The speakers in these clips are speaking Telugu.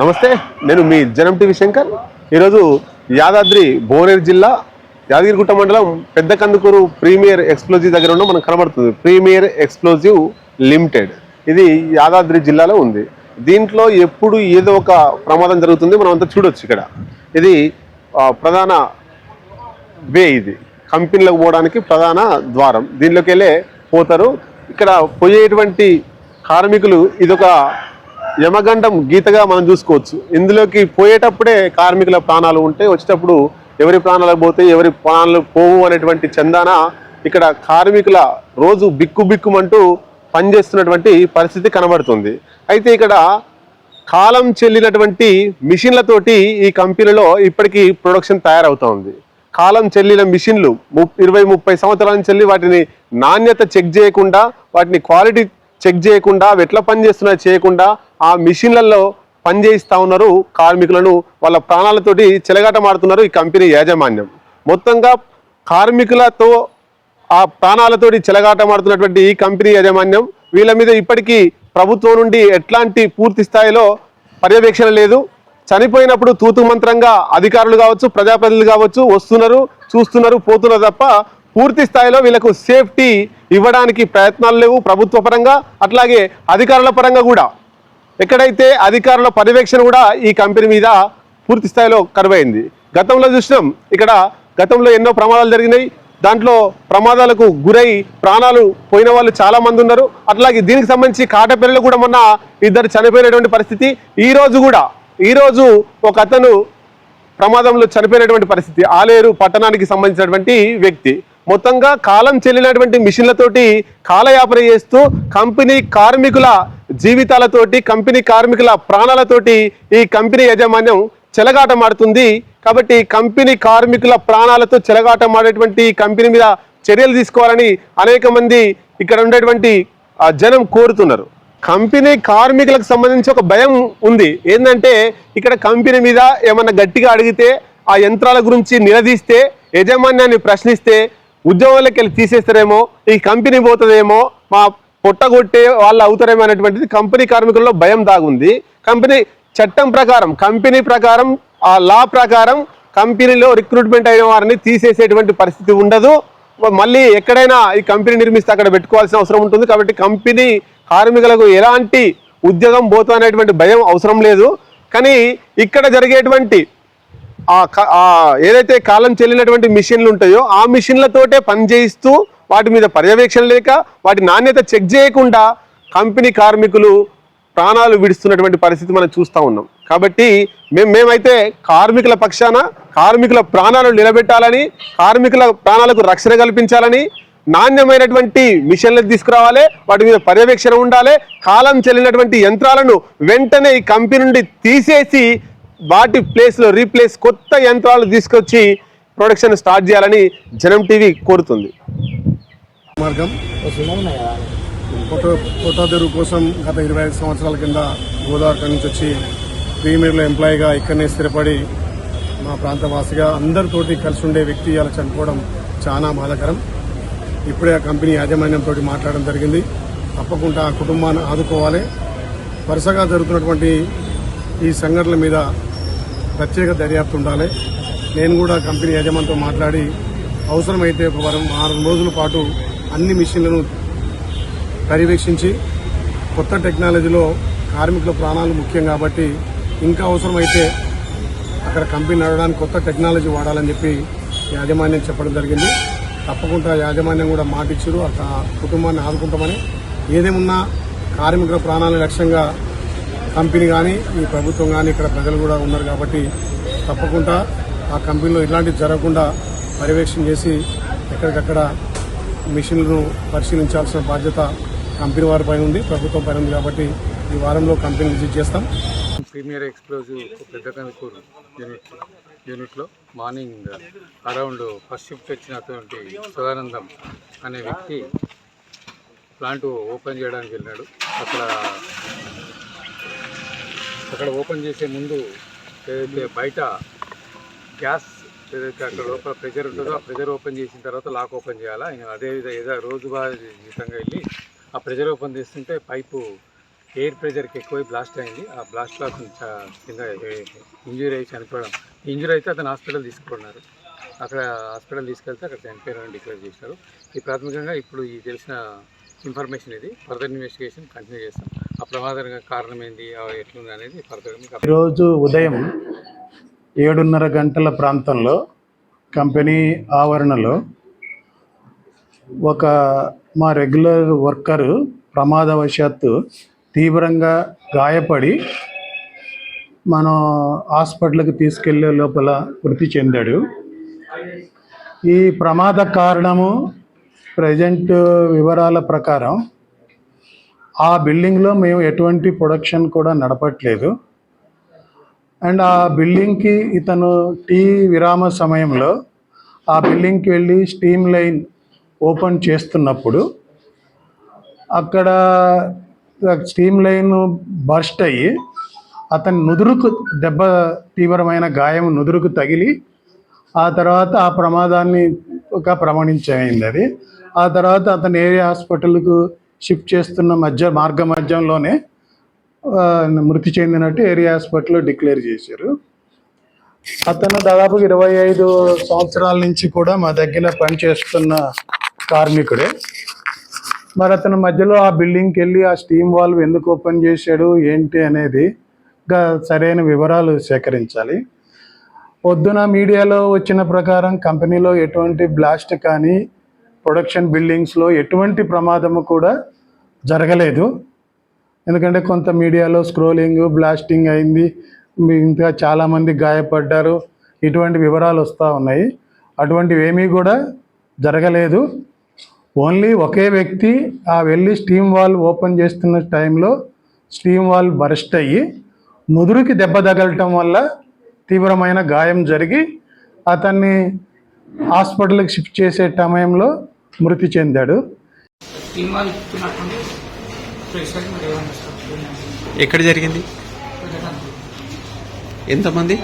నమస్తే నేను మీ జనం టీవీ శంకర్. ఈరోజు యాదాద్రి భువనగిరి జిల్లా యాదగిరిగుట్ట మండలం పెద్ద కందుకూరు ప్రీమియర్ ఎక్స్ప్లోజివ్ దగ్గర ఉన్న మనకు కనబడుతుంది. Premier explosive limited. ఇది యాదాద్రి జిల్లాలో ఉంది. దీంట్లో ఎప్పుడు ఏదో ఒక ప్రమాదం జరుగుతుంది మనం అంతా చూడొచ్చు ఇక్కడ. ఇది ప్రధాన వే ఇది. కంపెనీలకు పోవడానికి ప్రధాన ద్వారం. దీనిలోకి వెళ్ళే పోతారు. ఇక్కడ పోయేటువంటి కార్మికులు ఇదొక యమగండం గీతగా మనం చూసుకోవచ్చు. ఇందులోకి పోయేటప్పుడే కార్మికుల ప్రాణాలు ఉంటే వచ్చేటప్పుడు ఎవరి ప్రాణాలకు పోతే ఎవరి ప్రాణాలు పోవు అనేటువంటి చందాన ఇక్కడ కార్మికుల రోజు బిక్కు బిక్కుమంటూ పనిచేస్తున్నటువంటి పరిస్థితి కనబడుతుంది. అయితే ఇక్కడ కాలం చెల్లినటువంటి మిషన్లతోటి ఈ కంపెనీలో ఇప్పటికీ ప్రొడక్షన్ తయారవుతూ ఉంది. కాలం చెల్లిన మిషన్లు ముప్ ఇరవై ముప్పై సంవత్సరాల నుంచి చెల్లి వాటిని నాణ్యత చెక్ చేయకుండా వాటిని క్వాలిటీ చెక్ చేయకుండా అవి ఎట్లా పనిచేస్తున్నాయో చేయకుండా ఆ మిషన్లలో పనిచేయిస్తూ ఉన్నారు కార్మికులను. వాళ్ళ ప్రాణాలతోటి చెలగాటమాడుతున్నారు ఈ కంపెనీ యాజమాన్యం. మొత్తంగా కార్మికులతో ఆ ప్రాణాలతోటి చెలగాటమాడుతున్నటువంటి ఈ కంపెనీ యాజమాన్యం వీళ్ళ మీద ఇప్పటికీ ప్రభుత్వం నుండి ఎట్లాంటి పూర్తి స్థాయిలో పర్యవేక్షణ లేదు. చనిపోయినప్పుడు తూతు మంత్రంగా అధికారులు కావచ్చు ప్రజాప్రతినిధులు కావచ్చు వస్తున్నారు చూస్తున్నారు పోతున్నారు తప్ప పూర్తి స్థాయిలో వీళ్ళకు సేఫ్టీ ఇవ్వడానికి ప్రయత్నాలు లేవు ప్రభుత్వ పరంగా అట్లాగే అధికారుల పరంగా కూడా. ఎక్కడైతే అధికారుల పర్యవేక్షణ కూడా ఈ కంపెనీ మీద పూర్తి స్థాయిలో కరువైంది. గతంలో చూసినాం ఇక్కడ గతంలో ఎన్నో ప్రమాదాలు జరిగినాయి. దాంట్లో ప్రమాదాలకు గురై ప్రాణాలు పోయిన వాళ్ళు చాలా మంది ఉన్నారు. అట్లాగే దీనికి సంబంధించి కాటపల్లిలో కూడా మొన్న ఇద్దరు చనిపోయినటువంటి పరిస్థితి. ఈ రోజు కూడా ఈరోజు ఒక అతను ప్రమాదంలో చనిపోయినటువంటి పరిస్థితి. ఆలేరు పట్టణానికి సంబంధించినటువంటి వ్యక్తి. మొత్తంగా కాలం చెల్లినటువంటి మిషన్లతోటి కాలయాపన చేస్తూ కంపెనీ కార్మికుల జీవితాలతోటి కంపెనీ కార్మికుల ప్రాణాలతోటి ఈ కంపెనీ యాజమాన్యం చెలగాటమాడుతుంది. కాబట్టి కంపెనీ కార్మికుల ప్రాణాలతో చెలగాటమాడేటువంటి ఈ కంపెనీ మీద చర్యలు తీసుకోవాలని అనేక మంది ఇక్కడ ఉండేటువంటి జనం కోరుతున్నారు. కంపెనీ కార్మికులకు సంబంధించి ఒక భయం ఉంది. ఏంటంటే ఇక్కడ కంపెనీ మీద ఏమన్నా గట్టిగా అడిగితే ఆ యంత్రాల గురించి నిలదీస్తే యజమాన్యాన్ని ప్రశ్నిస్తే ఉద్యోగాలకు వెళ్ళి తీసేస్తారేమో ఈ కంపెనీ పోతుందేమో మా పొట్టగొట్టే వాళ్ళు అవుతారేమో అనేటువంటిది కంపెనీ కార్మికుల్లో భయం దాగుంది. కంపెనీ చట్టం ప్రకారం కంపెనీ ప్రకారం ఆ లా ప్రకారం కంపెనీలో రిక్రూట్మెంట్ అయిన వారిని తీసేసేటువంటి పరిస్థితి ఉండదు. మళ్ళీ ఎక్కడైనా ఈ కంపెనీ నిర్మిస్తే అక్కడ పెట్టుకోవాల్సిన అవసరం ఉంటుంది. కాబట్టి కంపెనీ కార్మికులకు ఎలాంటి ఉద్యోగం పోతుందనేటువంటి భయం అవసరం లేదు. కానీ ఇక్కడ జరిగేటువంటి ఏదైతే కాలం చెల్లినటువంటి మిషన్లు ఉంటాయో ఆ మిషన్లతోటే పని చేయిస్తూ వాటి మీద పర్యవేక్షణ లేక వాటి నాణ్యత చెక్ చేయకుండా కంపెనీ కార్మికులు ప్రాణాలు విడుస్తున్నటువంటి పరిస్థితి మనం చూస్తూ ఉన్నాం. కాబట్టి మేము మేమైతే కార్మికుల పక్షాన కార్మికుల ప్రాణాలు నిలబెట్టాలని కార్మికుల ప్రాణాలకు రక్షణ కల్పించాలని నాణ్యమైనటువంటి మిషన్లు తీసుకురావాలి వాటి మీద పర్యవేక్షణ ఉండాలి కాలం చెల్లినటువంటి యంత్రాలను వెంటనే ఈ కంపెనీ నుండి తీసేసి వాటి ప్లేస్లో రీప్లేస్ కొత్త యంత్రాలు తీసుకొచ్చి ప్రొడక్షన్ స్టార్ట్ చేయాలని జనం టీవీ కోరుతుంది. మార్గం. ఫోటో ఫోటోదెరువు కోసం గత ఇరవై ఐదు సంవత్సరాల కింద గోదావరి నుంచి వచ్చి ప్రీమియర్లో ఎంప్లాయీగా ఇక్కడనే స్థిరపడి మా ప్రాంతవాసిగా అందరితోటి కలిసి ఉండే వ్యక్తి అలా చనిపోవడం చాలా బాధాకరం. ఇప్పుడే ఆ కంపెనీ యాజమాన్యంతో మాట్లాడడం జరిగింది. తప్పకుండా ఆ కుటుంబాన్ని ఆదుకోవాలి. వరుసగా జరుగుతున్నటువంటి ఈ సంఘటనల మీద ప్రత్యేక దర్యాప్తు ఉండాలి. నేను కూడా కంపెనీ యజమానితో మాట్లాడి అవసరమైతే ఒక వారం ఆరు రోజుల పాటు అన్ని మిషన్లను పర్యవేక్షించి కొత్త టెక్నాలజీలో కార్మికుల ప్రాణాలు ముఖ్యం కాబట్టి ఇంకా అవసరమైతే అక్కడ కంపెనీ నడవడానికి కొత్త టెక్నాలజీ వాడాలని చెప్పి యాజమాన్యం చెప్పడం జరిగింది. తప్పకుండా యాజమాన్యం కూడా మాటిచ్చారు. ఆ కుటుంబాన్ని ఆదుకుంటామని. ఏదేమున్నా కార్మికుల ప్రాణాల లక్ష్యంగా కంపెనీ కానీ ఈ ప్రభుత్వం కానీ ఇక్కడ ప్రజలు కూడా ఉన్నారు కాబట్టి తప్పకుండా ఆ కంపెనీలో ఇలాంటివి జరగకుండా పర్యవేక్షణ చేసి ఎక్కడికక్కడ మిషన్లను పరిశీలించాల్సిన బాధ్యత కంపెనీ వారి పైన ఉంది ప్రభుత్వం పైన ఉంది కాబట్టి ఈ వారంలో కంపెనీ విజిట్ చేస్తాం. ప్రీమియర్ ఎక్స్ప్లోజివ్ పెద్ద కనుకూరు యూనిట్ యూనిట్లో మార్నింగ్ అరౌండ్ ఫస్ట్ షిఫ్ట్ వచ్చినటువంటి సదానందం అనే వ్యక్తి ప్లాంట్ ఓపెన్ చేయడానికి వెళ్ళాడు. అక్కడ అక్కడ ఓపెన్ చేసే ముందు ఏదైతే బయట గ్యాస్ ఏదైతే అక్కడ లోపల ప్రెజర్ ఉంటుందో ఆ ప్రెజర్ ఓపెన్ చేసిన తర్వాత లాక్ ఓపెన్ చేయాలా? ఇంకా అదే విధంగా ఏదో రోజువారీ జీతంగా వెళ్ళి ఆ ప్రెజర్ ఓపెన్ చేస్తుంటే పైపు ఎయిర్ ప్రెషర్కి ఎక్కువ బ్లాస్ట్ అయింది. ఆ బ్లాస్ట్లో అతను కింద ఇంజూరీ అయ్యి చనిపోవడం. ఇంజూరీ అయితే అతను హాస్పిటల్ తీసుకున్నారు అక్కడ హాస్పిటల్ తీసుకెళ్తే అక్కడ చనిపోయారని డిక్లేర్ చేశారు. ఈ ప్రాథమికంగా ఇప్పుడు ఈ తెలిసిన ఇన్ఫర్మేషన్ ఇది. ఫర్దర్ ఇన్వెస్టిగేషన్ కంటిన్యూ చేస్తాం. ఆ కారణం ఏంది ఎట్లుంది అనేది ఈరోజు ఉదయం ఏడున్నర గంటల ప్రాంతంలో కంపెనీ ఆవరణలో ఒక మా రెగ్యులర్ వర్కరు ప్రమాదవశాత్తు తీవ్రంగా గాయపడి మనం హాస్పిటల్కి తీసుకెళ్ళే లోపల మృతి చెందాడు. ఈ ప్రమాద కారణము ప్రజెంట్ వివరాల ప్రకారం ఆ బిల్డింగ్లో మేము ఎటువంటి ప్రొడక్షన్ కూడా నడపట్లేదు. అండ్ ఆ బిల్డింగ్కి ఇతను టీ విరామ సమయంలో ఆ బిల్డింగ్కి వెళ్ళి స్టీమ్ లైన్ ఓపెన్ చేస్తున్నప్పుడు అక్కడ స్టీమ్ లైన్ బర్స్ట్ అయ్యి అతని నుదురుకు దెబ్బ తీవ్రమైన గాయం నుదురుకు తగిలి ఆ తర్వాత ఆ ప్రమాదాన్ని ఒక ప్రమాణించమైంది అది. ఆ తర్వాత అతను ఏరియా హాస్పిటల్కు షిఫ్ట్ చేస్తున్న మధ్య మార్గ మధ్యంలోనే మృతి చెందినట్టు ఏరియా హాస్పిటల్లో డిక్లేర్ చేశారు. అతను దాదాపు ఇరవై ఐదు సంవత్సరాల నుంచి కూడా మా దగ్గర పనిచేస్తున్న కార్మికుడే. మరి అతను మధ్యలో ఆ బిల్డింగ్కి వెళ్ళి ఆ స్టీమ్ వాల్వ్ ఎందుకు ఓపెన్ చేశాడు ఏంటి అనేది గా సరైన వివరాలు సేకరించాలి. పొద్దున మీడియాలో వచ్చిన ప్రకారం కంపెనీలో ఎటువంటి బ్లాస్ట్ కానీ ప్రొడక్షన్ బిల్డింగ్స్లో ఎటువంటి ప్రమాదము కూడా జరగలేదు. ఎందుకంటే కొంత మీడియాలో స్క్రోలింగ్ బ్లాస్టింగ్ అయింది. ఇంకా చాలామంది గాయపడ్డారు. ఇటువంటి వివరాలు వస్తూ ఉన్నాయి. అటువంటివి ఏమీ కూడా జరగలేదు. ఓన్లీ ఒకే వ్యక్తి ఆ వెళ్ళి స్టీమ్ వాల్ ఓపెన్ చేస్తున్న టైంలో స్టీమ్ వాల్ బరస్ట్ అయ్యి ముదురుకి దెబ్బ తగలటం వల్ల తీవ్రమైన గాయం జరిగి అతన్ని హాస్పిటల్కి షిఫ్ట్ చేసే సమయంలో మృతి చెందాడు. ఎక్కడ జరిగింది? ఎంతమంది?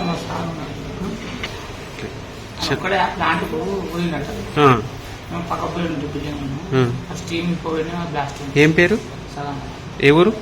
ఏం పేరు? ఏ ఊరు?